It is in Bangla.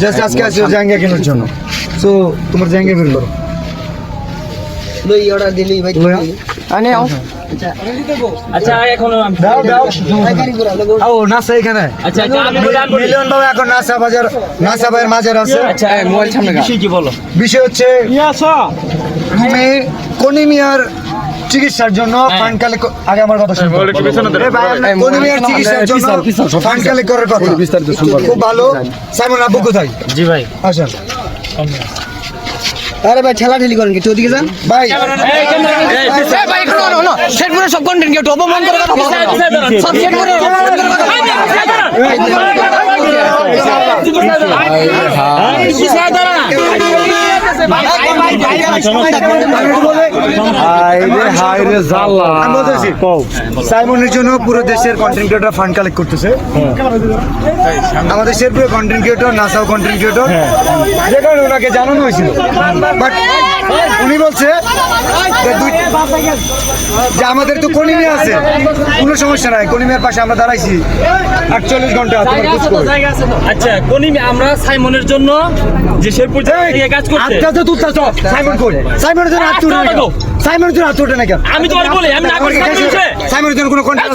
জাস্ট আজকে আসছে জাঙ্গা কেনার জন্য। সো তোমার জাঙ্গা বের করো। লই অর্ডার দিলি ভাই। আনে আও। আচ্ছা এখন দাও দাও। পাইকারি ও নাসা এখানে। আচ্ছা আচ্ছা। মিলন বাবু এখন নাসা বাজার নাসা মাঝে আছে। আচ্ছা মোবাইল সামনে বিষয় কি বলো? বিষয় হচ্ছে তুমি কনিমিয়ার চিকিৎসার জন্য ফান্ড কালেক্ট আগে আমার কথা শুনুন এ ভাই, আমরা কনিমিয়ার চিকিৎসার জন্য ফান্ড কালেক্ট করার কথা? খুব ভালো। সাইমন আব্বু কোথায়? জি ভাই। আসেন। আরে ভাই ঠেলা ঠেলি করেন কি? তুই ওদিকে যান। ভাই সব কন্টেন্ট কেউ অপমান করে কথা সব অপমান করে সাইমনের জন্য পুরো দেশের কন্টেন্ট ক্রিয়েটর ফান্ড কালেক্ট করতেছে। আমাদের দেশের পুরো কন্টেন্ট ক্রিয়েটর নাসাও কন্টেন্ট ক্রিয়েটর যে কারণে ওনাকে জানানো হয়েছিল। বাট উনি বলছে যে আমাদের তো কনিমিয়া আছে। কোনো সমস্যা নাই কনিমিয়ার পাশে আমরা দাঁড়াইছি। আটচল্লিশ ঘণ্টা আচ্ছা কোনি আমরা সাইমনের জন্য যে শেরপুর কাজ করছে। আটটা তো তুলতা তো সাইমন কই? সাইমনের জন্য। সাইমনের জন্য আমি তোমার বলি আমি না সাইমনের জন্য কোনো কন্টেন্ট